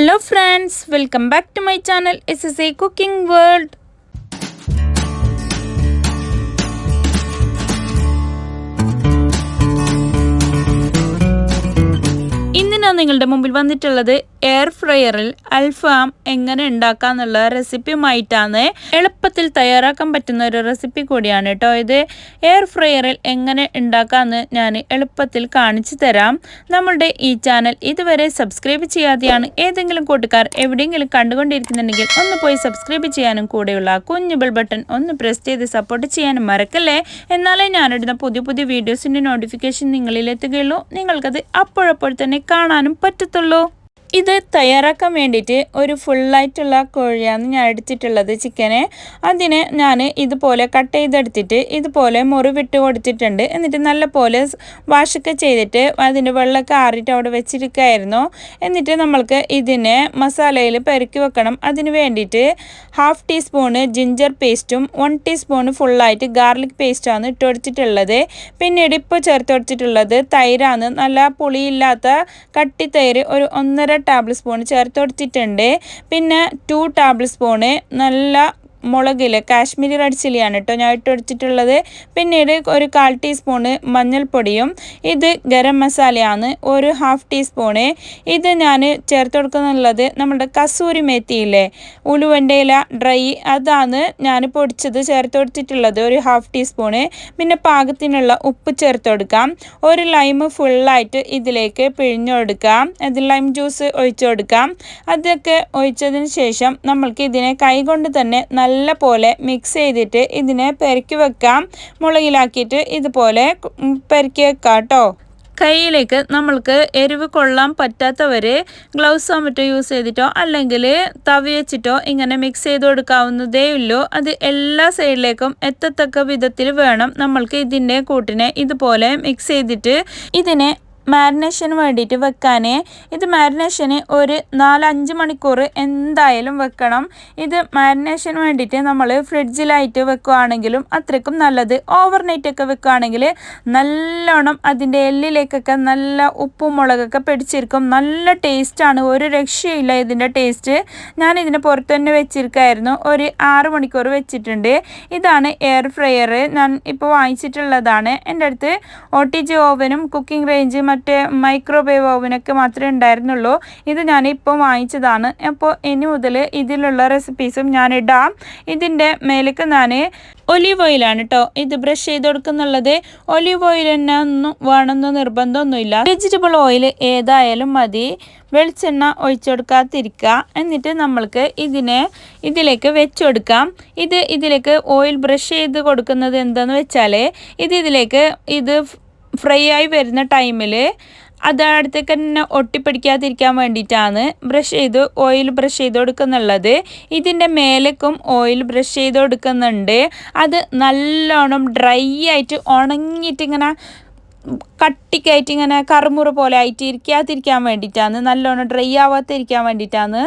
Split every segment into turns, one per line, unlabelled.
Hello friends welcome back to my channel S S A ഞാൻ നിങ്ങളുടെ മുമ്പിൽ വന്നിട്ടുള്ളത് എയർ ഫ്രയറിൽ അൽഫാം എങ്ങനെ ഉണ്ടാക്കാന്നുള്ള റെസിപ്പിയുമായിട്ടാണ് എളുപ്പത്തിൽ തയ്യാറാക്കാൻ പറ്റുന്ന ഒരു റെസിപ്പി കൂടിയാണ് കേട്ടോ ഇത്. എയർ ഫ്രയറിൽ എങ്ങനെ ഉണ്ടാക്കാമെന്ന് ഞാൻ എളുപ്പത്തിൽ കാണിച്ചു തരാം. നമ്മളുടെ ഈ ചാനൽ ഇതുവരെ സബ്സ്ക്രൈബ് ചെയ്യാതെയാണ് ഏതെങ്കിലും കൂട്ടുകാർ എവിടെയെങ്കിലും കണ്ടുകൊണ്ടിരിക്കുന്നുണ്ടെങ്കിൽ ഒന്ന് പോയി സബ്സ്ക്രൈബ് ചെയ്യാനും കൂടെയുള്ള കുഞ്ഞു ബെൽ ബട്ടൺ ഒന്ന് പ്രസ് ചെയ്ത് സപ്പോർട്ട് ചെയ്യാനും മറക്കല്ലേ? എന്നാലേ ഞാനിടുന്ന പുതിയ പുതിയ വീഡിയോസിന്റെ നോട്ടിഫിക്കേഷൻ നിങ്ങളിലെത്തുകയുള്ളൂ. നിങ്ങൾക്കത് അപ്പോഴപ്പോൾ തന്നെ കാണാനും പറ്റത്തുള്ളൂ ഇത് തയ്യാറാക്കാൻ വേണ്ടിയിട്ട് ഒരു ഫുള്ളായിട്ടുള്ള കോഴിയാണ് ഞാൻ എടുത്തിട്ടുള്ളത് ചിക്കനെ അതിനെ ഞാൻ ഇതുപോലെ കട്ട് ചെയ്തെടുത്തിട്ട് ഇതുപോലെ മുറിവിട്ട് കൊടുത്തിട്ടുണ്ട്. എന്നിട്ട് നല്ല പോലെ വാഷൊക്കെ ചെയ്തിട്ട് അതിന്റെ വെള്ളമൊക്കെ ആറിയിട്ട് അവിടെ വെച്ചിരിക്കുകയായിരുന്നു എന്നിട്ട് നമ്മൾക്ക് ഇതിനെ മസാലയിൽ പെരുക്കി വെക്കണം. അതിന് വേണ്ടിയിട്ട് ഹാഫ് ടീസ്പൂണ് ജിഞ്ചർ പേസ്റ്റും വൺ ടീസ്പൂണ് ഫുള്ളായിട്ട് ഗാർലിക് പേസ്റ്റാണ് ഇട്ട് കൊടുത്തിട്ടുള്ളത്. പിന്നീട് ഇപ്പോൾ ചേർത്ത് കൊടുത്തിട്ടുള്ളത് തൈരാണ്. നല്ല പുളിയില്ലാത്ത കട്ടി തൈര് ഒരു ഒന്നര ടേബിൾ സ്പൂൺ ചേർത്ത് കൊടുത്തിട്ടുണ്ട് പിന്നെ ടു ടേബിൾ സ്പൂണ് നല്ല മുളകിൽ കാശ്മീരി റെഡ് ചില്ലിയാണ് കേട്ടോ ഞാൻ ഇട്ട് വെച്ചിട്ടുള്ളത് പിന്നീട് ഒരു കാൽ ടീസ്പൂണ് മഞ്ഞൾപ്പൊടിയും ഇത് ഗരം മസാലയാണ് ഒരു ഹാഫ് ടീസ്പൂണ് ഇത് ഞാൻ ചേർത്ത് കൊടുക്കുന്നുള്ളത് നമ്മുടെ കസൂരി മേത്തിയില്ലേ ഉലുവന്റെ ഇല ഡ്രൈ അതാണ് ഞാൻ പൊടിച്ചത് ചേർത്ത് കൊടുത്തിട്ടുള്ളത് ഒരു ഹാഫ് ടീസ്പൂണ് പിന്നെ പാകത്തിനുള്ള ഉപ്പ് ചേർത്ത് കൊടുക്കാം. ഒരു ലൈം ഫുള്ളായിട്ട് ഇതിലേക്ക് പിഴിഞ്ഞു കൊടുക്കാം. അതിൽ ലൈം ജ്യൂസ് ഒഴിച്ചു കൊടുക്കാം. അതൊക്കെ ഒഴിച്ചതിന് ശേഷം നമ്മൾക്ക് ഇതിനെ കൈകൊണ്ട് തന്നെ നല്ല പോലെ മിക്സ് ചെയ്തിട്ട് ഇതിനെ പെരക്കി വെക്കാം. മുളകിലാക്കിയിട്ട് ഇതുപോലെ പെരക്കി വെക്കാം കേട്ടോ കയ്യിലേക്ക് നമ്മൾക്ക് എരിവ് കൊള്ളാൻ പറ്റാത്തവർ ഗ്ലൗസ് മറ്റോ യൂസ് ചെയ്തിട്ടോ അല്ലെങ്കിൽ തവി വെച്ചിട്ടോ ഇങ്ങനെ മിക്സ് ചെയ്ത് കൊടുക്കാവുന്നതേ ഉള്ളൂ. അത് എല്ലാ സൈഡിലേക്കും എത്തത്തക്ക വിധത്തിൽ വേണം നമ്മൾക്ക് ഇതിന്റെ കൂട്ടിനെ ഇതുപോലെ മിക്സ് ചെയ്തിട്ട് ഇതിനെ മാരിനേഷന് വേണ്ടിയിട്ട് വെക്കാനേ. ഇത് മാരിനേഷന് ഒരു നാലഞ്ച് മണിക്കൂർ എന്തായാലും വെക്കണം. ഇത് മാരിനേഷന് വേണ്ടിയിട്ട് നമ്മൾ ഫ്രിഡ്ജിലായിട്ട് വെക്കുകയാണെങ്കിലും അത്രയ്ക്കും നല്ലത്. ഓവർ നൈറ്റൊക്കെ വെക്കുകയാണെങ്കിൽ നല്ലോണം അതിന്റെ എല്ലിലേക്കൊക്കെ നല്ല ഉപ്പും മുളകൊക്കെ പിടിച്ചിരിക്കും. നല്ല ടേസ്റ്റാണ് ഒരു രക്ഷയില്ല ഇതിന്റെ ടേസ്റ്റ് ഞാൻ ഇതിന് പുറത്ത് തന്നെ വെച്ചിരിക്കായിരുന്നു. ഒരു ആറ് മണിക്കൂർ വെച്ചിട്ടുണ്ട്. ഇതാണ് എയർ ഫ്രയർ ഞാൻ ഇപ്പോൾ വാങ്ങിച്ചിട്ടുള്ളതാണ്. എന്റെ അടുത്ത് ഒ ടി ജി ഓവനും കുക്കിംഗ് റേഞ്ച് മറ്റേ മൈക്രോവേവ് ഓവനൊക്കെ മാത്രമേ ഉണ്ടായിരുന്നുള്ളൂ. ഇത് ഞാൻ ഇപ്പോൾ വാങ്ങിച്ചതാണ്. അപ്പോൾ ഇനി മുതൽ ഇതിലുള്ള റെസിപ്പീസും ഞാൻ ഇടാം. ഇതിന്റെ മേലേക്ക് ഞാൻ ഒലീവ് ഓയിലാണ് കേട്ടോ ഇത് ബ്രഷ് ചെയ്ത് കൊടുക്കുന്നുള്ളത്. ഒലീവ് ഓയിൽ തന്നെ ഒന്നും വേണമെന്ന് നിർബന്ധമൊന്നുമില്ല. വെജിറ്റബിൾ ഓയിൽ ഏതായാലും മതി. വെളിച്ചെണ്ണ ഒഴിച്ചു കൊടുക്കാതിരിക്കുക. എന്നിട്ട് നമ്മൾക്ക് ഇതിനെ ഇതിലേക്ക് വെച്ചുകൊടുക്കാം ഇത് ഇതിലേക്ക് ഓയിൽ ബ്രഷ് ചെയ്ത് കൊടുക്കുന്നത് എന്താണെന്ന് വെച്ചാൽ ഇത് ഇതിലേക്ക് ഇത് ഫ്രൈ ആയി വരുന്ന ടൈമിൽ അത് അടുത്തേക്ക് തന്നെ ഒട്ടിപ്പിടിക്കാതിരിക്കാൻ വേണ്ടിയിട്ടാണ് ബ്രഷ് ചെയ്ത് ഓയിൽ ബ്രഷ് ചെയ്ത് കൊടുക്കുന്നുള്ളത് ഇതിന്റെ മേലേക്കും ഓയിൽ ബ്രഷ് ചെയ്ത് കൊടുക്കുന്നുണ്ട് അത് നല്ലോണം ഡ്രൈ ആയിട്ട് ഉണങ്ങിയിട്ട് ഇങ്ങനെ കട്ടിക്കായിട്ട് ഇങ്ങനെ കറുമുറ പോലെ ആയിട്ട് ഇരിക്കാതിരിക്കാൻ വേണ്ടിയിട്ടാണ് നല്ലോണം ഡ്രൈ ആവാത്തിരിക്കാൻ വേണ്ടിയിട്ടാണ്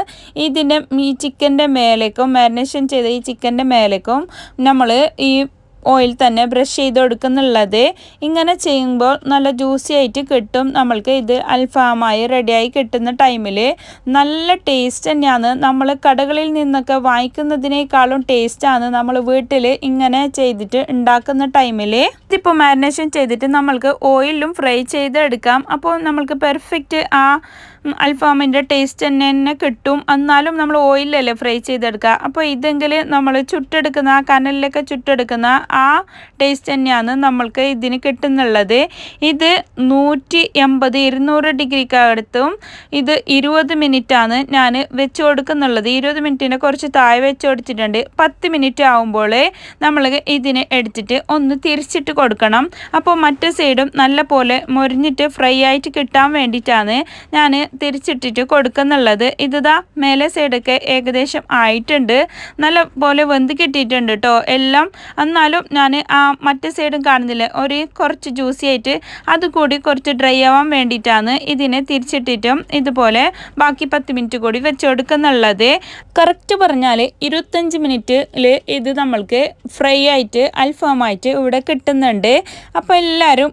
ഇതിന്റെ ഈ ചിക്കന്റെ മേലേക്കും മാരിനേഷൻ ചെയ്ത ഈ ചിക്കന്റെ മേലേക്കും നമ്മൾ ഈ ഓയിൽ തന്നെ ബ്രഷ് ചെയ്ത് കൊടുക്കുന്നുള്ളത് ഇങ്ങനെ ചെയ്യുമ്പോൾ നല്ല ജ്യൂസി ആയിട്ട് കിട്ടും. നമ്മൾക്ക് ഇത് അൽഫാമായി റെഡിയായി കിട്ടുന്ന ടൈമിൽ നല്ല ടേസ്റ്റ് തന്നെയാണ്. നമ്മൾ കടകളിൽ നിന്നൊക്കെ വാങ്ങിക്കുന്നതിനേക്കാളും ടേസ്റ്റാണ് നമ്മൾ വീട്ടിൽ ഇങ്ങനെ ചെയ്തിട്ട് ഉണ്ടാക്കുന്ന ടൈമിൽ ഇതിപ്പോൾ മാരിനേഷൻ ചെയ്തിട്ട് നമ്മൾക്ക് ഓയിലും ഫ്രൈ ചെയ്തെടുക്കാം. അപ്പോൾ നമ്മൾക്ക് പെർഫെക്റ്റ് ആ അൽഫാമിന്റെ ടേസ്റ്റ് തന്നെ തന്നെ കിട്ടും. എന്നാലും നമ്മൾ ഓയിലല്ലേ ഫ്രൈ ചെയ്തെടുക്കുക. അപ്പോൾ ഇതെങ്കിൽ നമ്മൾ ചുട്ടെടുക്കുന്ന ആ കനലിലൊക്കെ ചുട്ടെടുക്കുന്ന ആ ടേസ്റ്റ് തന്നെയാണ് നമ്മൾക്ക് ഇതിന് കിട്ടുന്നുള്ളത്. ഇത് നൂറ്റി എൺപത് ഇരുന്നൂറ് ഡിഗ്രിക്കടുത്തും ഇത് ഇരുപത് മിനിറ്റാണ് ഞാൻ വെച്ച് കൊടുക്കുന്നുള്ളത്. ഇരുപത് മിനിറ്റിനെ കുറച്ച് താഴെ വെച്ച് കൊടുത്തിട്ടുണ്ട്. പത്ത് മിനിറ്റ് ആകുമ്പോൾ നമ്മൾ ഇതിനെ എടുത്തിട്ട് ഒന്ന് തിരിച്ചിട്ട് കൊടുക്കണം. അപ്പോൾ മറ്റേ സൈഡും നല്ല പോലെ മൊരിഞ്ഞിട്ട് ഫ്രൈ ആയിട്ട് കിട്ടാൻ വേണ്ടിയിട്ടാണ് ഞാൻ തിരിച്ചിട്ടിട്ട് കൊടുക്കുന്നുള്ളത്. ഇതാ മേലെ സൈഡൊക്കെ ഏകദേശം ആയിട്ടുണ്ട്. നല്ല പോലെ വെന്ത് കിട്ടിയിട്ടുണ്ട് കേട്ടോ എല്ലാം എന്നാലും ഞാൻ ആ മറ്റേ സൈഡും കാണുന്നില്ല. ഒരു കുറച്ച് ജ്യൂസി ആയിട്ട് അതുകൂടി കുറച്ച് ഡ്രൈ ആവാൻ വേണ്ടിയിട്ടാണ് ഇതിനെ തിരിച്ചിട്ടിട്ടും ഇതുപോലെ ബാക്കി പത്ത് മിനിറ്റ് കൂടി വെച്ച് കൊടുക്കുന്നുള്ളത്. കറക്റ്റ് പറഞ്ഞാൽ ഇരുപത്തഞ്ച് മിനിറ്റിൽ ഇത് നമ്മൾക്ക് ഫ്രൈ ആയിട്ട് അൽഫാമായിട്ട് ഇവിടെ കിട്ടുന്നുണ്ട്. അപ്പോൾ എല്ലാവരും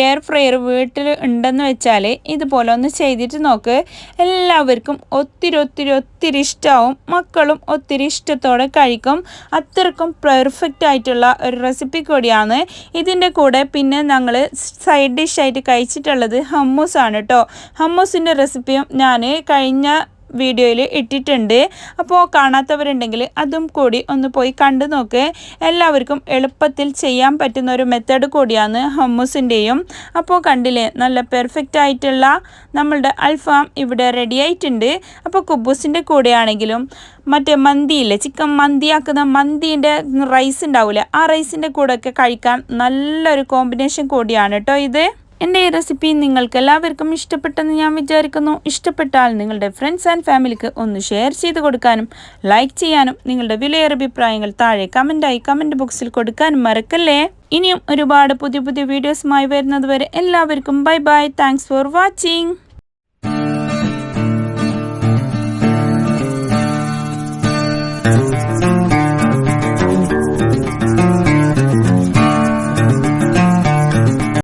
എയർ ഫ്രയർ വീട്ടിൽ ഉണ്ടെന്ന് വെച്ചാൽ ഇതുപോലെ ഒന്ന് ചെയ്തിട്ട് നോക്ക്. എല്ലാവർക്കും ഒത്തിരി ഒത്തിരി ഒത്തിരി ഇഷ്ടമാവും മക്കളും ഒത്തിരി ഇഷ്ടത്തോടെ കഴിക്കും. അത്രക്കും പെർഫെക്റ്റ് ആയിട്ടുള്ള ഒരു റെസിപ്പി കൂടിയാണ്. ഇതിന്റെ കൂടെ പിന്നെ ഞങ്ങൾ സൈഡ് ഡിഷായിട്ട് കഴിച്ചിട്ടുള്ളത് ഹമ്മൂസ് ആണ് കേട്ടോ ഹമ്മൂസിന്റെ റെസിപ്പിയും ഞാൻ കഴിഞ്ഞ വീഡിയോയിൽ ഇട്ടിട്ടുണ്ട്. അപ്പോൾ കാണാത്തവരുണ്ടെങ്കിൽ അതും കൂടി ഒന്ന് പോയി കണ്ടു നോക്ക്. എല്ലാവർക്കും എളുപ്പത്തിൽ ചെയ്യാൻ പറ്റുന്ന ഒരു മെത്തേഡ് കൂടിയാണ് ഹമ്മൂസിന്റെയും അപ്പോൾ കണ്ടില്ലേ നല്ല പെർഫെക്റ്റ് ആയിട്ടുള്ള നമ്മളുടെ അൽഫാം ഇവിടെ റെഡി ആയിട്ടുണ്ട്. അപ്പോൾ കുബൂസിന്റെ കൂടെയാണെങ്കിലും മറ്റേ മന്തിയില്ലേ ചിക്കൻ മന്തിയാക്കുന്ന മന്തീന്റെ റൈസ് ഉണ്ടാവില്ലേ ആ റൈസിന്റെ കൂടെയൊക്കെ കഴിക്കാൻ നല്ലൊരു കോമ്പിനേഷൻ കൂടിയാണ് കേട്ടോ ഇത്. എന്റെ ഈ റെസിപ്പി നിങ്ങൾക്ക് എല്ലാവർക്കും ഇഷ്ടപ്പെട്ടെന്ന് ഞാൻ വിചാരിക്കുന്നു. ഇഷ്ടപ്പെട്ടാൽ നിങ്ങളുടെ ഫ്രണ്ട്സ് ആൻഡ് ഫാമിലിക്ക് ഒന്ന് ഷെയർ ചെയ്ത് കൊടുക്കാനും ലൈക്ക് ചെയ്യാനും നിങ്ങളുടെ വിലയേറെ അഭിപ്രായങ്ങൾ താഴെ കമന്റായി കമന്റ് ബോക്സിൽ കൊടുക്കാനും മറക്കല്ലേ? ഇനിയും ഒരുപാട് പുതിയ പുതിയ വീഡിയോസുമായി വരുന്നത് വരെ എല്ലാവർക്കും bye bye thanks for watching